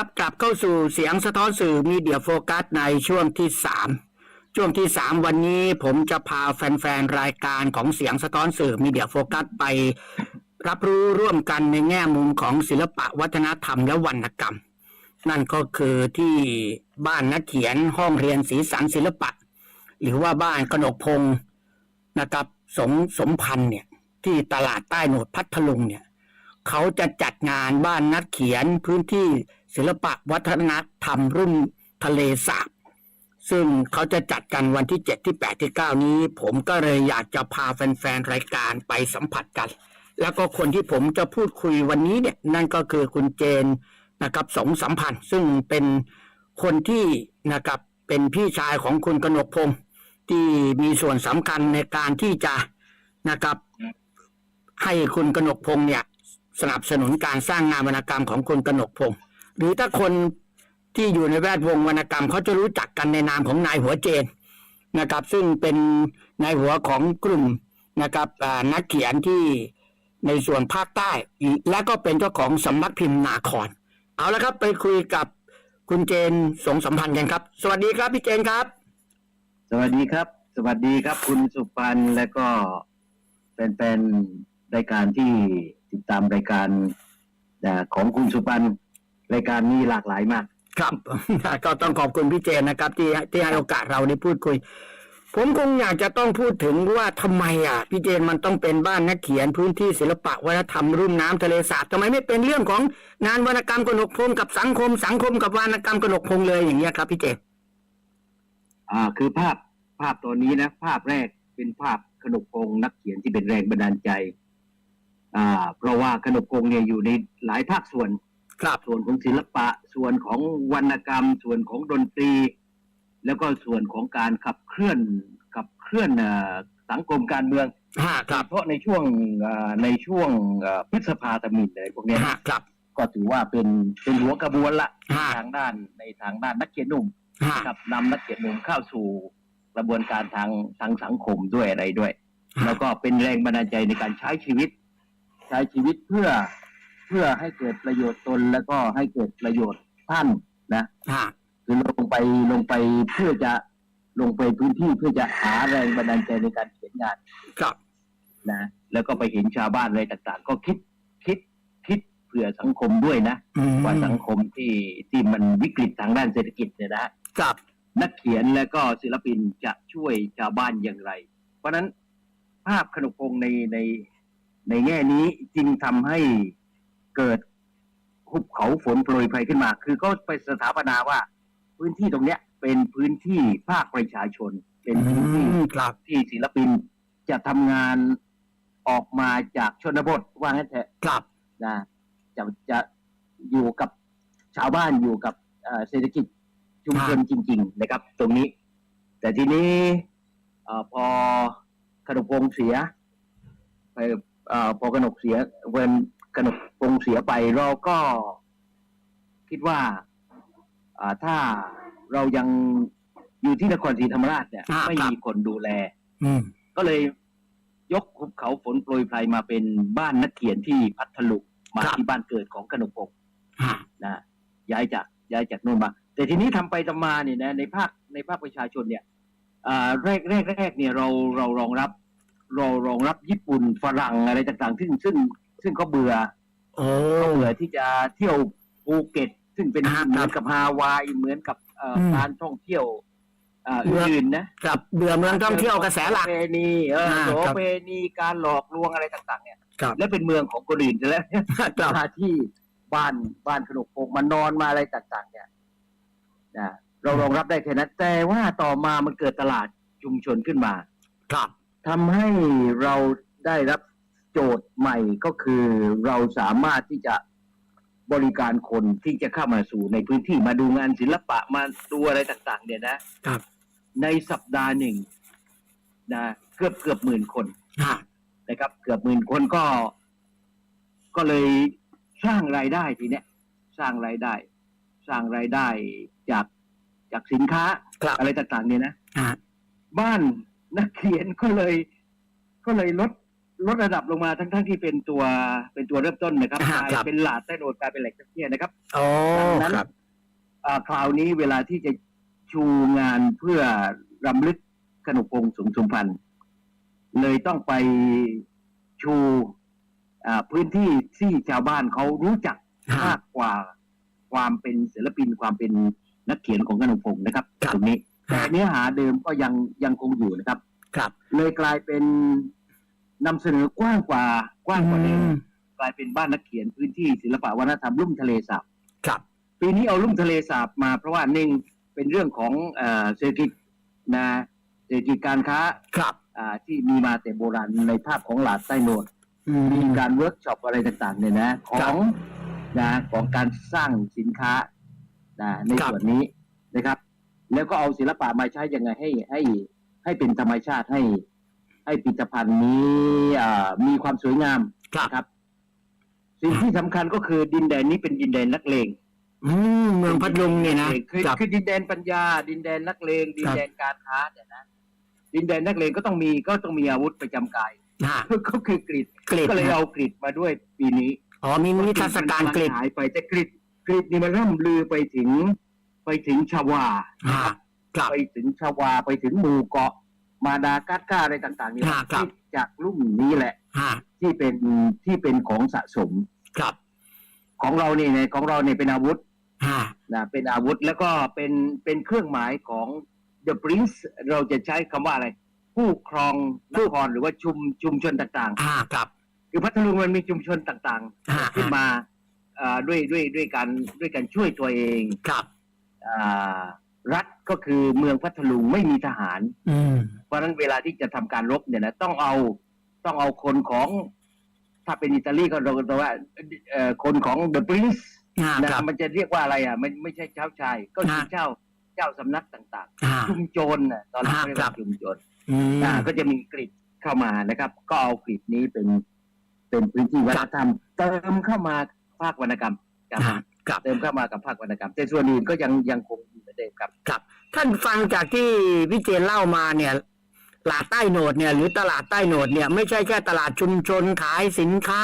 ครับกลับเข้าสู่เสียงสะท้อนสื่อมีเดียโฟกัสในช่วงที่สามช่วงที่สามวันนี้ผมจะพาแฟน ๆ รายการของเสียงสะท้อนสื่อมีเดียโฟกัสไป รับรู้ร่วมกันในแง่มุมของศิลปะวัฒนธรรมและวรรณกรรม นั่นก็คือที่บ้านนักเขียนห้องเรียนสีสันศิลปะ หรือว่าบ้านกนกพงศ์นะครับสมสมพันธ์เนี่ยที่ตลาดใต้โหนดพัทลุงเนี่ยเขาจะจัดงานบ้านนักเขียนพื้นที่ ศิลปะวัฒนธรรมรุ่มทะเลสาบซึ่งเขาจะจัดกันวันที่ 7 ที่ 8 ที่ 9 นี้ ผมก็เลยอยากจะพาแฟนๆ รายการไปสัมผัสกัน แล้วก็คนที่ผมจะพูดคุยวันนี้เนี่ย นั่นก็คือคุณเจนนะครับสงสัมพันธ์ ซึ่งเป็นคนที่นะครับเป็นพี่ชายของคุณกนกพงศ์ที่มีส่วนสำคัญในการที่จะนะครับ ให้คุณกนกพงศ์เนี่ย สนับสนุนการสร้างงานวรรณกรรมของคุณกนกพงศ์ หรือถ้าคนที่อยู่ในแวดวงวรรณกรรมเขาจะรู้จักกันในนามของนายหัวเจนนะครับ ซึ่งเป็นนายหัวของกลุ่มนะครับนักเขียนที่ในส่วนภาคใต้ และก็เป็นเจ้าของสำนักพิมพ์นาครเอาละครับ ไปคุยกับคุณเจนสงสัมพันธ์กันครับ สวัสดีครับพี่เจนครับ สวัสดีครับ สวัสดีครับ คุณสุปันธ์และก็แฟนๆรายการที่ติดตามรายการของคุณสุปันธ์ รายการนี้หลากหลายมาก ครับ ก็ต้องขอบคุณพี่เจนนะครับ ที่ที่ให้โอกาสเราได้พูดคุย ผมคงอยากจะต้องพูดถึงว่าทำไมอะพี่เจนมันต้องเป็นบ้านนักเขียนพื้นที่ศิลปะวัฒนธรรมรุ่มน้ำทะเลสาบทำไมไม่เป็นเรื่องของงานวรรณกรรมกนกพงศ์กับสังคม สังคมกับวรรณกรรมกนกพงศ์เลยอย่างเงี้ยครับ พี่เจนอ่า คือภาพภาพตัวนี้นะ ภาพแรกเป็นภาพขนกพงศ์นักเขียนที่เป็นแรงบันดาลใจ อ่า เพราะว่าขนกพงศ์เนี่ยอยู่ในหลายภาคส่วน ครับ ส่วนของศิลปะ ส่วนของวรรณกรรม ส่วนของดนตรี แล้วก็ส่วนของการขับเคลื่อนขับเคลื่อนเอ่อสังคมการเมืองฮะครับเพราะในช่วงเอ่อในช่วงเอ่อพฤษภาธมินอะไรพวกเนี้ยฮะครับ ก็ถือว่าเป็นเป็นหัวกระบวนละฮะทางด้านในทางด้านนักเขียนหนุ่มฮะนะครับนำนักเขียนหนุ่มเข้าสู่กระบวนการทางทางสังคมด้วยอะไรด้วย แล้วก็เป็นแรงบันดาลใจในการใช้ชีวิต ใช้ชีวิตเพื่อ เพื่อให้เกิดประโยชน์ตนแล้วก็ให้เกิดประโยชน์ท่านนะฮะคือลงไปลงไปเพื่อจะลงไปพื้นที่เพื่อจะหาแรงบันดาลใจในการเขียนงานครับนะแล้วก็ไปเห็นชาวบ้านอะไรต่างๆ ก็คิดคิดคิดเผื่อสังคมด้วยนะอืมว่าสังคมที่ที่มันวิกฤตทางด้านเศรษฐกิจเนี่ยนะครับนักเขียนและก็ศิลปินจะช่วยชาวบ้านอย่างไร เพราะฉะนั้นภาพขนมพงในในในแง่นี้จึงทำให้ เกิดหุบเขาฝนโปรยไฟขึ้นมา คือก็ไปสถาปนาว่า พื้นที่ตรงเนี้ย เป็นพื้นที่ภาคประชาชน เป็นอืพื้นที่มครับที่ศิลปินจะทำงานออกมาจากชนบทว่างั้นเถอะครับนะจะจะอยู่กับชาวบ้านอยู่กับเอ่อเศรษฐกิจชุมชนจริง ๆ นะครับ ตรงนี้ แต่ทีนี้เออพอขนกพงษ์เสียไปเออพอกนกเสียเวน ขนกพงษ์เสียไป เราก็คิดว่าอ่าถ้าเรายังอยู่ที่นครศรีธรรมราชเนี่ยอ่าไม่ครับมีคนดูแลอืมก็เลยยกภูเขาฝนโปรยไพรมาเป็นบ้านนักเขียนที่พัทลุงมาครับที่บ้านเกิดของขนมพงศ์ฮะนะย้ายจากย้ายจากโน่นมา แต่ทีนี้ทำไปทำมาเนี่ยนะในภาคในภาคประชาชนเนี่ยอ่าแรกแรกแรกเนี่ยเราเรารองรับ เรารองรับญี่ปุ่นฝรั่งอะไรต่างๆ ซึ่งซึ่ง ซึ่งเขาเบื่อโอ้เขาเบื่อที่จะเที่ยวภูเก็ต ซึ่งเป็นครับเหมือนกับฮาวายเหมือนกับเอ่ออม การท่องเที่ยวอ่าเบื่ออื่นๆนะ กับเบื่อเมืองท่องเที่ยวกระแสหลักโสเภณีเอออ่าโสครับ เภณีการหลอกลวงอะไรต่างๆ เนี่ย ครับ และเป็นเมืองของคนอื่นซะแล้วครับมาที่บ้านบ้านขนมพงมานอนมาอะไรต่าง ๆ เนี่ยนะเรารองรับได้แค่นั้นแต่ว่าต่อมามันเกิดตลาดชุมชนขึ้นมาครับ ทำให้เราได้รับ โจทย์ใหม่ก็คือเราสามารถที่จะบริการคนที่จะเข้ามาสู่ในพื้นที่มาดูงานศิลปะมาดูอะไรต่างๆ เนี่ยนะครับ ในสัปดาห์หนึ่งนะเกือบเกือบหมื่นคนฮะนะครับ เกือบหมื่นคนก็ ก็เลยสร้างรายได้ทีเนี้ยสร้างรายได้ สร้างรายได้จากจากสินค้าครับอะไรต่างๆ เนี่ยนะฮะบ้านนักเขียนก็เลย ก็เลยลด ลดระดับลงมาทั้งทั้งที่เป็นตัวเป็นตัวเริ่มต้นนะครับอ่ากลายครับเป็นหลาดใต้โดดกลายเป็นแหล่งท่องเที่ยวนะครับโอ้ดังนั้นครับอ่าคราวนี้เวลาที่จะชูงานเพื่อรำลึกขนกพงษ์สมชุมพันธ์เลยต้องไปชูอ่าพื้นที่ที่ชาวบ้านเขารู้จักฮะมากกว่าความเป็นศิลปินความเป็นนักเขียนของขนกพงษ์นะครับครับตรงนี้ แต่ฮะเนื้อหาเดิมก็ยังยังคงอยู่นะครับ ครับ เลยกลายเป็น นำเสนอกว้างกว่ากว้างกว่าเดิมอืมกลายเป็นบ้านนักเขียนพื้นที่ศิลปะวัฒนธรรมลุ่มทะเลสาบครับ ปีนี้เอาลุ่มทะเลสาบมาเพราะว่าหนึ่งเป็นเรื่องของเออเศรษฐกิจนะเศรษฐกิจการค้าครับอ่าที่มีมาแต่โบราณในภาพของหลาดใต้โนดอืมมีการเวิร์กช็อปอะไรต่างๆเนี่ยนะของนะของการสร้างสินค้านะในครับส่วนนี้นะครับ แล้วก็เอาศิลปะมาใช้ยังไงให้ให้ให้เป็นธรรมชาติให้ ให้พิพิธภัณฑ์นี้อ่ามีความสวยงามครับนะครับ สิ่งที่สำคัญก็คือดินแดนนี้เป็นดินแดนนักเลงอืมเมืองพัทลุงเนี่ยนะคือครับคือดินแดนปัญญา ดินแดนนักเลง ดินแดนการค้าเนี่ยนะดินแดนนักเลงก็ต้องมีก็ต้องมีอาวุธประจำกายฮะก็คือกรีดกรีดก็เลยนะเอากรีดมาด้วยปีนี้อ๋อมีนิทรรศการกรีดหายไปแต่กรีดกรีดนี่มันร่ำลือไปถึง ไปถึงชาวาฮะครับไปถึงชาวาไปถึงหมู่เกาะ มาดากัสการ์อะไรต่างๆนี่ฮะครับที่จากลุ่มนี้แหละ ฮะที่เป็นที่เป็นของสะสมครับของเราเนี่ยของเราเนี่ยเป็นอาวุธฮะนะเป็นอาวุธแล้วก็เป็นเป็นเครื่องหมายของ the prince เราจะใช้คำว่าอะไร ผู้ครองนครหรือว่าชุมชุมชนต่างฮะครับ ๆ คือพัทลุงมันมีชุมชนต่างฮะ ๆ ขึ้นมาอ่าด้วยด้วยด้วยการด้วยการช่วยตัวเองครับ อ่า รัฐก็คือเมืองพัทลุงไม่มีทหาร อืมเพราะฉะนั้นเวลาที่จะทำการรบเนี่ยนะต้องเอาต้องเอาคนของ ถ้าเป็นอิตาลีก็เราก็ว่าเอ่อคนของ the prince ฮะนะครับ มันจะเรียกว่าอะไรอะมันไม่ใช่เจ้าชาย ก็คือฮะ เจ้าเจ้าสำนักต่างฮะๆชุมโจรน่ะตอนนั้นฮะเขาเรียกครัว่าบ ชุมโจร อืม อ่าก็จะมีกริดเข้ามานะครับ ก็เอากริดนี้เป็นเป็นพื้นที่วัฒนธรรมเติมเข้ามาภาควรรณกรรมครับฮะครับ เติมเข้ามากับภาควรรณกรรมแต่ส่วนอื่นก็ยังยังคงอยู่เหมือ นเดิมครับครับ ท่านฟังจากที่พี่เจนเล่ามาเนี่ยตลาดใต้โหนดเนี่ยหรือตลาดใต้โหนดเนี่ยไม่ใช่แค่ตลาดชุมชนขายสินค้า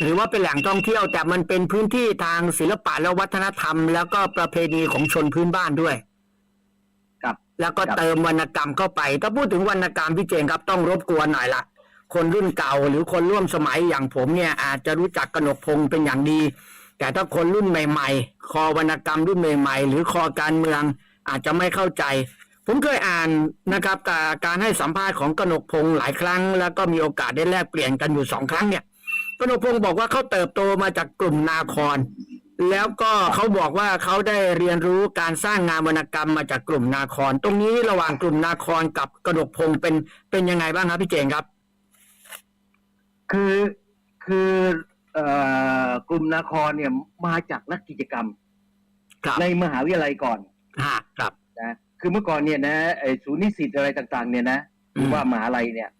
หรือว่าเป็นแหล่งท่องเที่ยว แต่มันเป็นพื้นที่ทางศิลปะและวัฒนธรรม แล้วก็ประเพณีของชนพื้นบ้านด้วย ครับ แล้วก็ครับเติมวรรณกรรมเข้าไป ถ้าพูดถึงวรรณกรรมพี่เจนครับต้องรบกวนหน่อยละคนรุ่นเก่าหรือคนร่วมสมัยอย่างผมเนี่ยอาจจะรู้จักกนกพงศ์เป็นอย่างดี แต่ถ้าคนรุ่นใหม่ ๆ คอวรรณกรรมรุ่นใหม่ ๆ หรือคอการเมืองอาจจะไม่เข้าใจ ผมเคยอ่านนะครับกาการให้สัมภาษณ์ของกนกพงศ์หลายครั้ง แล้วก็มีโอกาสได้แลกเปลี่ยนกันอยู่สองครั้งเนี่ยกนกพงศ์บอกว่าเขาเติบโตมาจากกลุ่มนาคร แล้วก็เขาบอกว่าเขาได้เรียนรู้การสร้างงานวรรณกรรมมาจากกลุ่มนาคร ตรงนี้ระหว่างกลุ่มนาครกับกนกพงศ์เป็นเป็นยังไงบ้างครับพี่เจงครับ คือคือ กลุ่มนาครเนี่ยมาจากนักกิจกรรมครับในมหาวิทยาลัยก่อนฮะครับนะคือเมื่อก่อนเนี่ยนะไอ้ศูนย์นิสิตอะไรต่าง ๆ เนี่ยนะหรือว่ามหาลัยเนี่ย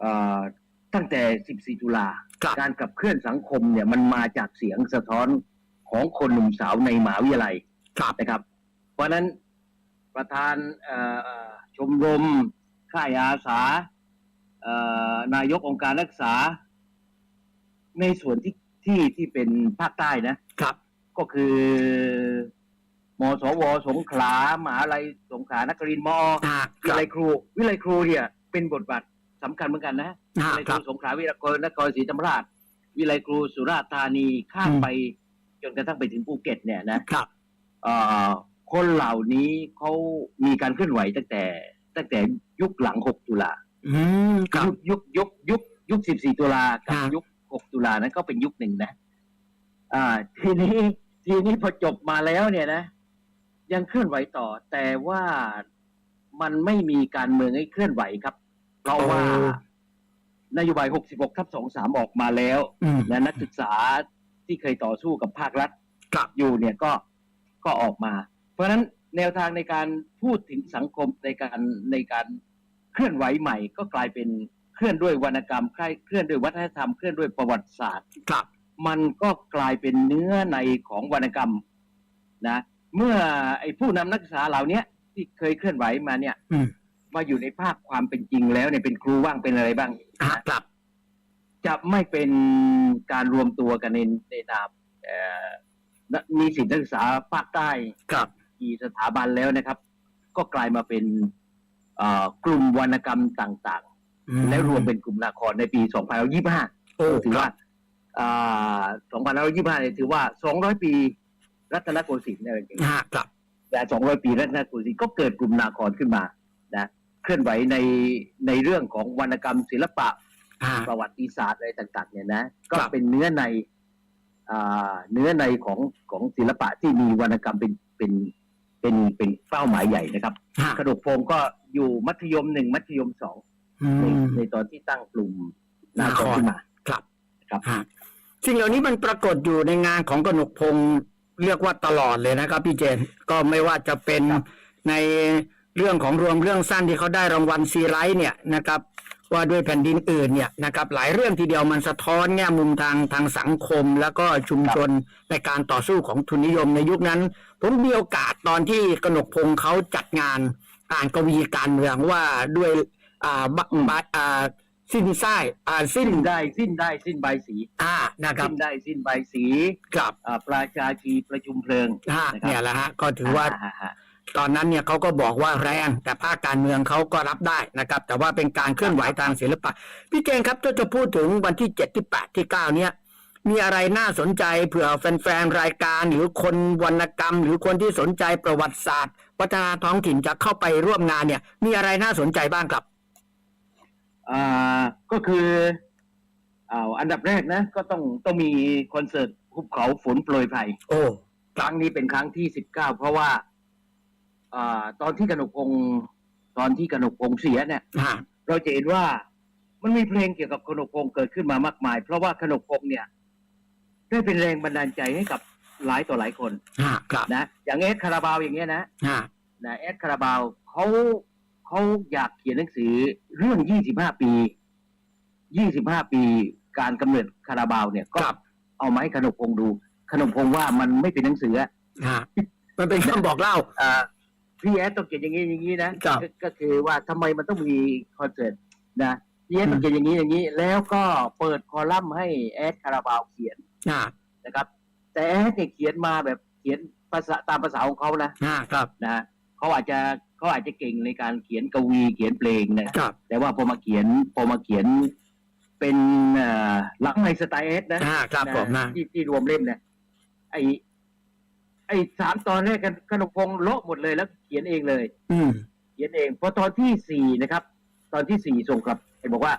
เอ่อตั้งแต่ 14 ตุลาครับการขับเคลื่อนสังคมเนี่ยมันมาจากเสียงสะท้อนของคนหนุ่มสาวในมหาวิทยาลัยครับนะครับ เพราะฉะนั้นประธานเอ่อเอ่อชมรม ค่ายอาสาเอ่อนายกองค์การรักษา ในส่วนที่ที่ที่เป็นภาคใต้นะครับ ก็คือมสวสงขลามหาลัยสงขลานครินทร์มอฮะควิรับ ไลครู วิไลครูเนี่ย เป็นบทบาทสำคัญเหมือนกันนะฮะวิไลคครัรูบสงขลาวิไลครูนครศรีธรรมราช วิไลครูสุราษฎร์ธานีข้ามอืม ไป จนกระทั่งไปถึงภูเก็ตเนี่ยนะครับ เอ่อคนเหล่านี้เขามีการเคลื่อนไหวตั้งแต่ ตั้งแต่ยุคหลัง 6 ตุลา อืมครับ ยุคยุคยุคยุคยุค 14 ตุลากับฮะยุค 6 ตุลานั้นก็เป็นยุคหนึ่งนะอ่า ทีนี้ทีนี้พอจบมาแล้วเนี่ยนะ ยังเคลื่อนไหวต่อ แต่ว่ามันไม่มีการเมืองให้เคลื่อนไหวครับ เพราะว่าโอ้นโยบาย 66ทับ23 ออกมาแล้วอืมและนักศึกษาที่เคยต่อสู้กับภาครัฐครับอยู่เนี่ยก็ก็ออกมา เพราะฉะนั้นแนวทางในการพูดถึงสังคมในการในการเคลื่อนไหวใหม่ก็กลายเป็น เคลื่อนด้วยวรรณกรรมเคลื่อนด้วยวัฒนธรรมเคลื่อนด้วยประวัติศาสตร์ครับ มันก็กลายเป็นเนื้อในของวรรณกรรมนะ เมื่อไอ้ผู้นำนักศึกษาเหล่าเนี้ยที่เคยเคลื่อนไหวมาเนี่ยอืมมาอยู่ในภาคความเป็นจริงแล้วเนี่ยเป็นครูว่างเป็นอะไรบ้างฮะครับ จะไม่เป็นการรวมตัวกันในในนามเอ่อนักมีสิทธินักศึกษาภาคใต้ครับกี่สถาบันแล้วนะครับ ก็กลายมาเป็นเอ่อกลุ่มวรรณกรรมต่างอืๆ และรวมเป็นกลุ่มละครในปี2025โอ้ถือคว่ารับอ่า2525เนี่ยถือว่า 200 ปีรัตนโกสินทร์เนี่ยจริงฮะครับๆแต่200 ปีรัตนโกสินทร์ก็เกิดกลุ่มนาครขึ้นมานะเคลื่อนไหวในในเรื่องของวรรณกรรมศิลปะอ่าประวัติศาสตร์อะไรต่าง ๆ เนี่ยนะ ก็ครับเป็นเนื้อในอ่าเนื้อในของของศิลปะที่มีวรรณกรรมเป็นเป็นเป็นเป็นเป้าหมายใหญ่นะครับฮะขนกพงศ์ก็อยู่มัธยมหนึ่งมัธยมสองอื ในมในตอนที่ตั้งกลุ่มนานาคครรขึ้นมาครับครับฮะสิ่งเหล่านี้มันปรากฏอยู่ในงานของกนกพงศ์เรียกว่าตลอดเลยนะครับ พี่เจนก็ไม่ว่าจะเป็นครับในเรื่องของรวมเรื่องสั้นที่เขาได้รางวัลซีไรท์เนี่ยนะครับ ว่าด้วยแผ่นดินอื่นเนี่ยนะครับ หลายเรื่องทีเดียวมันสะท้อนแง่มุมทางทางสังคม แล้วก็ชุมชนในการต่อสู้ของทุนนิยมในยุคนั้น ผมมีโอกาสตอนที่กนกพงศ์เขาจัดงานอ่านกวีการเมืองว่าด้วย อ่าบะบะอ่าสิ้นไส้อ่าสิ้นสิ้นได้สิ้นได้สิ้นใบสีอ่านะครับสิ้นได้สิ้นใบสีกับอ่าประชาชีประชุมเพลิงฮะนะครับเนี่ยแหละฮะก็ถือว่า อ่ฮะ ตอนนั้นเนี่ยเขาก็บอกว่าแรงแต่ภาคการเมืองเขาก็รับได้นะครับ แต่ว่าเป็นการเคลื่อนไหวทางศิลปะ พี่เจงครับถ้าจะพูดถึงวันที่เจ็ดที่แปดที่เก้าเนี่ย มีอะไรน่าสนใจเผื่อแฟนๆรายการหรือคนวรรณกรรม หรือคนที่สนใจประวัติศาสตร์ วัฒนธรรมท้องถิ่นจะเข้าไปร่วมงานเนี่ย มีอะไรน่าสนใจบ้างครับ อ่าก็คืออ่าอันดับแรกนะ ก็ต้องต้องมีคอนเสิร์ตภูเขาฝนโปรยไพรโอ้ครั้งนี้เป็นครั้งที่สิบเก้าเพราะว่าอ่าตอนที่กนกพงศ์ตอนที่กนกพงศ์เสียเนี่ยฮะเราจะเห็นว่ามันมีเพลงเกี่ยวกับกนกพงศ์เกิดขึ้นมามากมาย เพราะว่ากนกพงศ์เนี่ย ได้เป็นแรงบันดาลใจให้กับหลายต่อหลายคนฮะครับนะอย่างเอสคาราบาวอย่างเงี้ยนะฮะนะเอสคาราบาวเขา เขาอยากเขียนหนังสือเรื่อง 25 ปี 25 ปีการกำเนิดคาราบาวเนี่ยก็ครับเอามาให้ขนมพงศ์ดู ขนมพงศ์ว่ามันไม่เป็นหนังสืออะฮะมันเป็นคำบอกเล่าอ่าพี่แอดต้องเขียนอย่างนี้อย่างนี้นะครับก็ก็คือว่าทำไมมันต้องมีคอนเสิร์ตนะพี่แอดต้องเขียนอย่างนี้อย่างนี้ แล้วก็เปิดคอลัมน์ให้แอดคาราบาวเขียนฮะนะครับ แต่แอดเนี่ยเขียนมาแบบเขียนภาษาตามภาษาของเขานะฮะครับนะ เขาอาจจะเขาอาจจะเก่งในการเขียนกวีเขียนเพลงนะครับ แต่ว่าพอมาเขียนพอมาเขียนเป็นเอ่อหลังในสไตล์เอสนะฮะครับผมนะที่ที่รวมเล่มเนี่ยไอไอสามตอนแรกกันขนมพงษ์โละหมดเลยแล้วเขียนเองเลย อืมเขียนเองพอตอนที่สี่นะครับ ตอนที่สี่ส่งกลับไปบอกว่า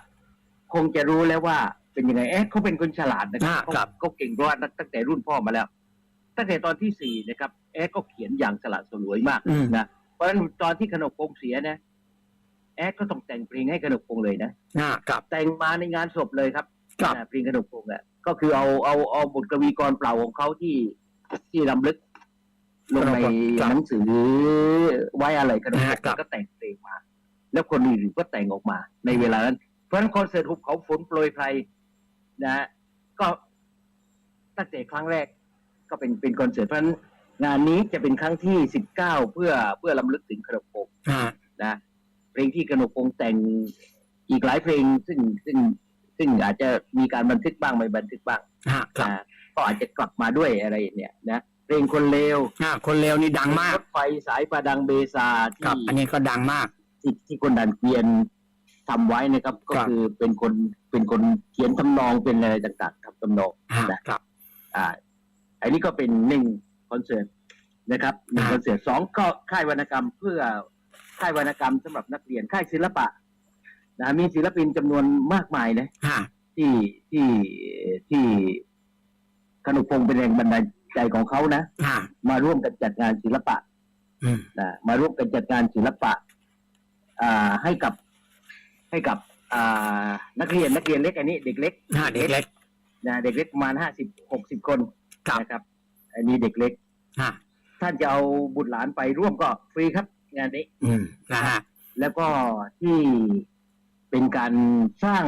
คงจะรู้แล้วว่าเป็นยังไงแอดเขาเป็นคนฉลาดนะครัอ่าเขาครับเขาเก่งเพราะว่าตั้งแต่รุ่นพ่อมาแล้ว ตั้งแต่ตอนที่สี่นะครับแอดก็เขียนอย่างสละสลวยมากอืมนะเพราะฉะนั้นตอนที่ขนมพงษ์เสียนะ แอดก็ต้องแต่งเพลงให้ขนมพงษ์เลยนะฮะครับแต่งมาในงานศพเลยครับครับนะเพลงขนมพงษ์อะก็คือเอาเอาเอาบทกวีกรเปล่าของเขาที่ที่รำลึก ลงในครับหนังสือไว้อะไรขนมพงครับษ์ก็แต่งเพลงมา แล้วคนอื่นก็แต่งออกมา ในเวลานั้น เพราะฉะนั้นคอนเสิร์ตหุบเขาฝนโปรยไพรนะฮะก็ตั้งแต่ครั้งแรก ก็เป็นเป็นคอนเสิร์ตเพราะฉะนั้นงานนี้จะเป็นครั้งที่สิบเก้าเพื่อเพื่อลำลึกถึงขนมพงษ์ฮะนะเพลงที่กนกพงษ์แต่งอีกหลายเพลงซึ่งซึ่งซึ่งอาจจะมีการบันทึกบ้างไม่บันทึกบ้างฮะครับนะก็อาจจะกลับมาด้วยอะไรเนี่ยนะเพลงคนเลวฮะคนเลวนี่ดังมาก รถไฟสายประดังเบซาครับที่อันนี้ก็ดังมาก ที่ที่คนดันเกวียนทำไว้นะครับ ก็ครับ คือเป็นคนเป็นคนเขียนทำนองเป็นอะไรต่างๆทำทำนอง ฮะนะครับ อ่า อันนี้ก็เป็นหนึ่งคอนเสิร์ตนะครับหนึ่งอ่าคอนเสิร์ตสองก็ค่ายวรรณกรรมเพื่อค่ายวรรณกรรมสำหรับนักเรียนค่ายศิลปะนะมีศิลปินจำนวนมากมายนะฮะที่ที่ที่ขนมพงษ์เป็นแรงบันดาลใจของเขานะฮะมาร่วมกันจัดงานศิลปะอืมนะมาร่วมกันจัดงานศิลปะ อ่าให้กับให้กับ อ่า นักเรียนนักเรียนเล็กอันนี้ เด็กเล็กฮะเด็กเล็กนะเด็กเล็กประมาณห้าสิบหกสิบคน ครับ นะครับ อันนี้เด็กเล็ก ฮะท่านจะเอาบุตรหลานไปร่วมก็ฟรีครับ งานนี้ อืมนะฮะแล้วก็ที่เป็นการสร้าง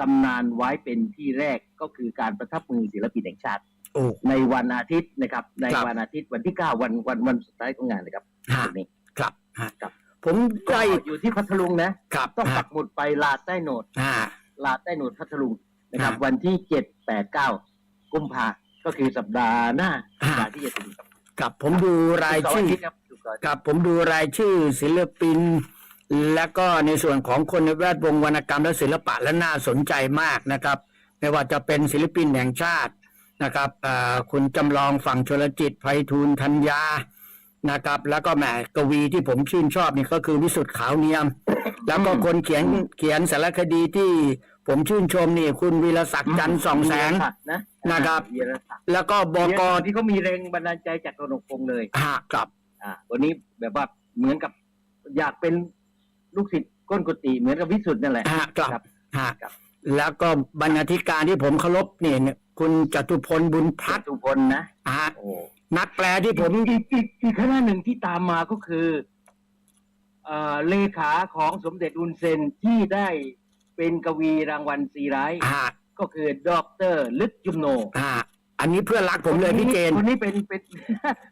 ตำนานไว้เป็นที่แรกก็คือการประทับมือศิลปินแห่งชาติ โอ้ ในวันอาทิตย์นะครับ ในครับ วันอาทิตย์วันที่เก้าวันวันวันสุดท้ายของงานนะครับฮะตรงนี้ครับฮะครับผมก็ได้อยู่ที่พัทลุงนะ ครับต้องปัฮะกหมุดไปลาดใต้โหนด ฮะ ลาดใต้โหนดพัทลุงนะครับครับวันที่เจ็ดแปดเก้ากุมภา ก็คือสัปดาห์หน้าอ่า สัปดาห์ที่จะถึงครับกับผมดูรายศุกร์เสชื่ออาทิตย์ครับศุกร์เสาร์อาทิตย์ กับผมดูรายชื่อศิลปิน และก็ในส่วนของคนในแวดวงวรรณกรรมและศิลปะและน่าสนใจมากนะครับ ไม่ว่าจะเป็นศิลปินแห่งชาตินะครับอ่าคุณจำลองฝั่งชลจิตไพฑูรย์ธัญญานะครับ แล้วก็แหมกวีที่ผมชื่นชอบนี่ก็คือวิสุทธ์ขาวเนียม แล้วก็คนเขียนเขียนสารคดีที่ ผมชื่นชมนี่คุณวีรศักดิ์จันทร์สองแสงวีรศักดิ์นะนะครับ วีรศักดิ์แล้วก็บวีรกศักดิ์ที่เขามีแรงบันดาลใจจากกนกพงษ์เลย ฮะครับ อ่า วันนี้แบบว่าเหมือนกับอยากเป็นลูกศิษย์ก้นกุฏิเหมือนกับวิสุทธ์นั่นแหละ ฮะครับครับ ฮะครับ แล้วก็บรรณาธิการที่ผมเคารพนี่เนี่ยคุณจตุพลบุญพัพัฒน์ทุพลนะฮะโอ้นักแปลที่ผผมมอีกอีกอีกคณะหนึ่งที่ตามมาก็คือเอ่อเลขาของสมเด็จอุนเซนที่ได้ เป็นกวีรางวัลซีไรต์ฮะก็คือดอกเตอรลึกจุมโนฮะอันนี้เพื่อนรักผมเลยพี่เจน คนนี้เป็นเป็น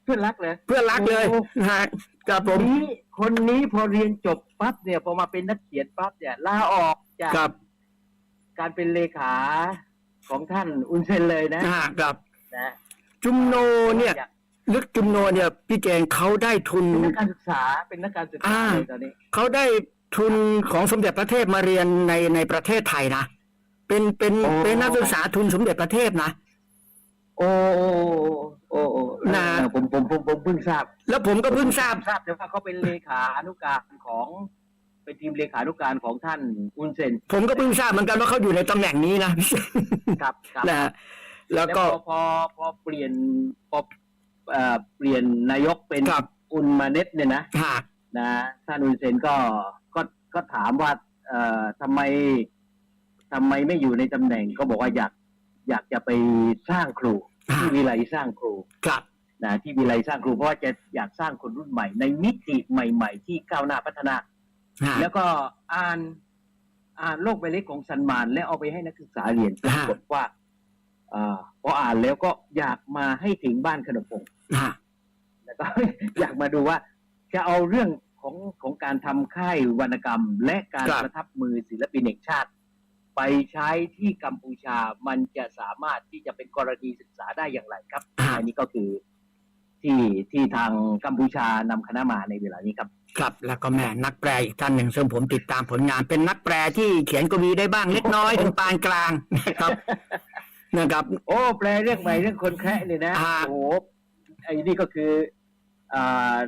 เพื่อนรักเลยเพื่อนรักเลยโอ้ฮะกับผคนมนี้คนนี้พอเรียนจบปั๊บเนี่ยพอมาเป็นนักเขียนปั๊บเนี่ยลาออกจากกับการเป็นเลขาของท่านอุนเซนเลยนะฮะกับ นะจุมโนเนี่ยลึกจุมโนเนี่ย พี่เจนเขาได้ทุน เป็นนักการศึกษาเป็นนักการศึกษาอ่า เลยตอนนี้ เขาได้ ทุนของสมเด็จพระเทพมาเรียนในในประเทศไทยนะเป็นเป็นโอ้เป็นนักศึกษาทุนสมเด็จพระเทพนะ โอ้โอ้โอ้โอ้นะ เออผมผมผมผมเพิ่งทราบแล้วผมก็เพิ่งทราบ ทราบแต่ว่าเขาเป็นเลขานุการของ เป็นทีมเลขานุการของท่านอุนเซนผมก็เพิ่งทราบเหมือนกันว่าเขาอยู่ในตำแหน่งนี้นะครับครับ นะฮะแล้วแล้วก็ พอพอพอเปลี่ยนพอเอ่อเปลี่ยนนายกเป็นครับ อุนมาเน็ตเนี่ยนะฮะนะท่านอุนเซนก็ ก็ก็ถามว่าเอ่อทำไมทำไมไม่อยู่ในตำแหน่งก็บอกว่าอยากอยากจะไปสร้างครูฮะที่วิไลสร้างครูครับนะที่วิไลสร้างครูเพราะว่าจะอยากสร้างคนรุ่นใหม่ ในมิติใหม่ ๆ ที่ก้าวหน้าพัฒนาฮะแล้วก็อ่านอ่านโลกใบเล็กของซันมาน และเอาไปให้นักศึกษาเรียนปรากฏว่าอาพออ่านแล้วก็อยากมาให้ถึงบ้านขนมพงฮะแล้วก็ อยากมาดูว่าจะเอาเรื่อง ของของการทำค่ายวรรณกรรม และการประทับมือศิลปินแห่งชาติ ไปใช้ที่กัมพูชามันจะสามารถที่จะเป็นกรณีศึกษาได้อย่างไรครับ อันนี้ก็คือที่ที่ทางกัมพูชานำคณะมาในเวลานี้ครับ ครับแล้วก็แม่นักแปลอีกท่านหนึ่งซึ่งผมติดตามผลงานเป็นนักแปลที่เขียนกวีได้บ้างเล็กน้อยถึงปานกลางนะครับนะครับ โอ้แปลเรื่องใหม่เรื่องคนแคระเนี่ยนะ อ่า โอ้โหไอ้นี่ก็คืออ่า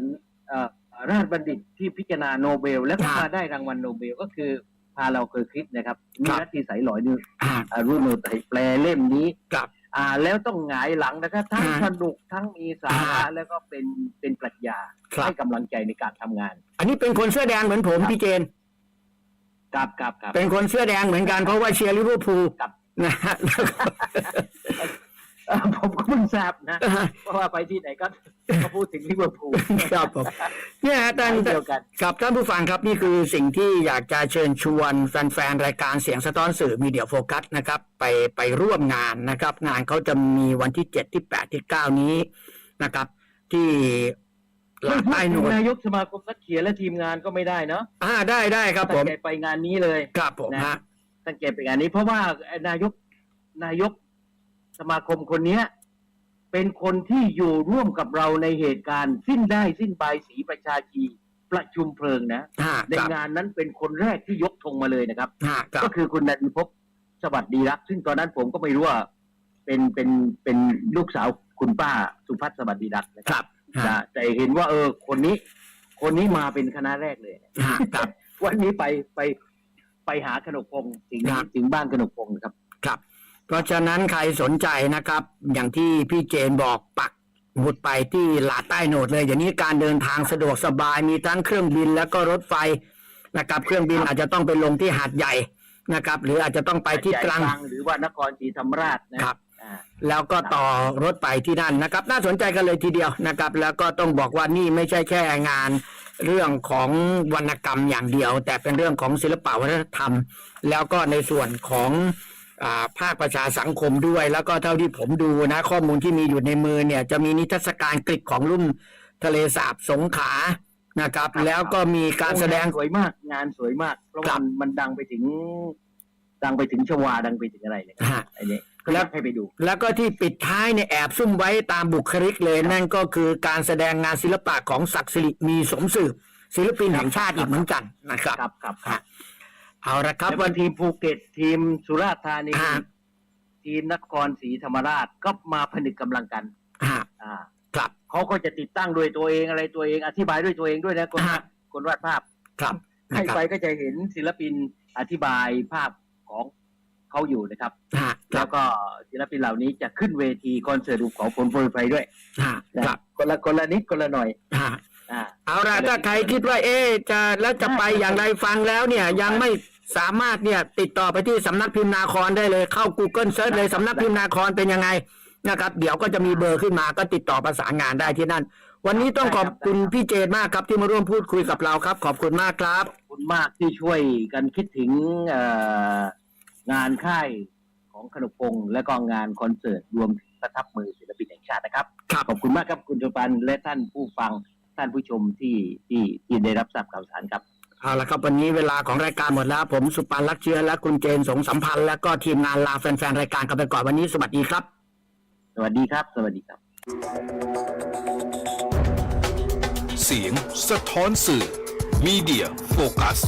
อ่า ราชบัณฑิตที่พิจารณาโนเบล แล้วก็มาได้รางวัลโนเบลก็คือพาเราเคยคิดนะครับ มีนัททีสายหลอยนึงอ่าอารุโนไตรแปลเล่มนี้ครับอ่าแล้วต้องหงายหลังนะครับทั้งอ่าสนุกทั้งมีสาระอ่าแล้วก็เป็นเป็นปรัชญาครับให้กำลังใจในการทำงาน อันนี้เป็นคนเสื้อแดงเหมือนผมครับพี่เจนครับครับครับเป็นคนเสื้อแดงเหมือนกันเพราะว่าเชียร์ลิเวอร์พูลครับนะ ฮะแล้วก็เอ่อผมก็เพิ่งทราบนะ เพราะว่าไปที่ไหนก็ก็พูดถึงลิเวอร์พูล ครับผมเนี่ยฮะท่านเดียวกัน ครับท่านผู้ฟังครับนี่คือสิ่งที่อยากจะเชิญชวนแฟนๆ รายการเสียงสะท้อนสื่อมีเดียโฟกัสนะครับ ไปไปร่วมงานนะครับ งานเขาจะมีวันที่เจ็ดที่แปดที่เก้านี้นะครับ ที่หลาไม่ดพูดใต้โหนถึงดนายกสมาคมนักเขียนและทีมงานก็ไม่ได้เนาะอ่าได้ได้ครับผตั้มงใจไปงานนี้เลย ครับผมนะฮะตั้งใจไปงานนี้เพราะว่านายกนายก สมาคมคนเนี้ยเป็นคนที่อยู่ร่วมกับเราในเหตุการณ์ สิ้นได้สิ้นบายสีประชาชีประชุมเพลิงนะฮะในครับงานนั้นเป็นคนแรกที่ยกธงมาเลยนะครับฮะครัก็บคือคุณนันทพบสวัสดีรักษ์ซึ่งตอนนั้นผมก็ไม่รู้ว่า เป็นเป็นเป็นลูกสาวคุณป้าสุพัฒน์สวัสดีรักษ์นะคครับรับฮะนะแต่เห็นว่า เออ คนนี้ คนนี้มาเป็นคณะแรกเลยฮะครับวันนี้ไปไปไปหาขนกพงศ์ถึงครับถึงบ้านขนกพงศ์นะครับ ครับ เพราะฉะนั้นใครสนใจนะครับ อย่างที่พี่เจนบอกปักหมุดไปที่หลาดใต้โหนดเลยอย่างนี้การเดินทางสะดวกสบายมีทั้งเครื่องบินแล้วก็รถไฟนะครับ เครื่องบินครับอาจจะต้องไปลงที่หาดใหญ่นะครับ หรืออาจจะต้องไปที่ตรังใหญ่หรือว่านครศรีธรรมราชนะครับอ่าแล้วก็ต่อรถไปที่นั่นนะครับ น่าสนใจกันเลยทีเดียวนะครับ แล้วก็ต้องบอกว่านี่ไม่ใช่แค่งานเรื่องของวรรณกรรมอย่างเดียว แต่เป็นเรื่องของศิลปวัฒนธรรม แล้วก็ในส่วนของอา ภาคประชาสังคมด้วย แล้วก็เท่าที่ผมดูนะ ข้อมูลที่มีอยู่ในมือเนี่ยจะมีนิทรรศการกริกของรุ่มทะเลสาบสงขลานะครับครับ แล้วก็มีการแสดงสวยมาก งานสวยมากเพราะครัว่าบมันดังไปถึง ดังไปถึงชวาดังไปถึงอะไรเลยครับฮะอันนี้ก็แล้แล้ววให้ไปดู แล้วก็ที่ปิดท้ายเนี่ยแอบซุ่มไว้ตามบุคลิกเลย นั่นก็คือการแสดงงานศิลปะของศักดิ์สิริมีสมสืบศิลปินแห่งชาติอีกเหมือนกันนะครับครับครับครัฮะบ เอาละครับ แล้ววัวันนทีมภูเก็ตทีมสุราษฎร์ธานีฮะทีมนครศรีธรรมราชก็มาผนึกกำลังกัน ฮะอ่าครับ เขาก็จะติดตั้งด้วยตัวเองอะไรตัวเอง อธิบายด้วยตัวเองด้วยนะคนฮะ คนวาดภาพ ครับนะให้ครับไปก็จะเห็นศิลปินอธิบายภาพของเขาอยู่นะครับ ฮะคแล้รัวบก็ศิลปินเหล่านี้จะขึ้นเวทีคอนเสิร์ตรูปของผลโปรยไฟด้วยฮะนะครับคนละคนละนิดคนละหน่อย ฮะอ่า เอาละถ้าใครคิดว่า เอ๊ะจะแล้วจะไปอย่างไรฟังแล้วเนี่ย ยังไม่สามารถเนี่ย ติดต่อไปที่สำนักพิมพ์นาครได้เลย เข้า Google Search เลยสำนักพิมพ์นาครเป็นยังไงนะครับ เดี๋ยวก็จะมีเบอร์ขึ้นมาก็ติดต่อประสานงานได้ที่นั่น วันนี้ต้องขอบคุณพี่เจตมากครับที่มาร่วมพูดคุยกับเราครับ ขอบคุณมากครับ ขอบคุณมากที่ช่วยกันคิดถึงเอ่องานค่ายของขนมพงษ์และก็งานคอนเสิร์ตรวมถึงประทับมือศิลปินแห่งชาตินะครับ ครับ ขอบคุณมากครับคุณจุปันและท่านผู้ฟัง ท่านผู้ชมที่ที่ที่ได้รับทราบข่าวสารครับ เอาละครับวันนี้เวลาของรายการหมดแล้ว ผมสุปันลักษณ์เชื้อและคุณเจนสงสัมพันธ์ แล้วก็ทีมงานลาแฟนๆรายการกันไปก่อนวันนี้สวัสดีครับ สวัสดีครับ สวัสดีครับ เสียงสะท้อนสื่อ Media Focus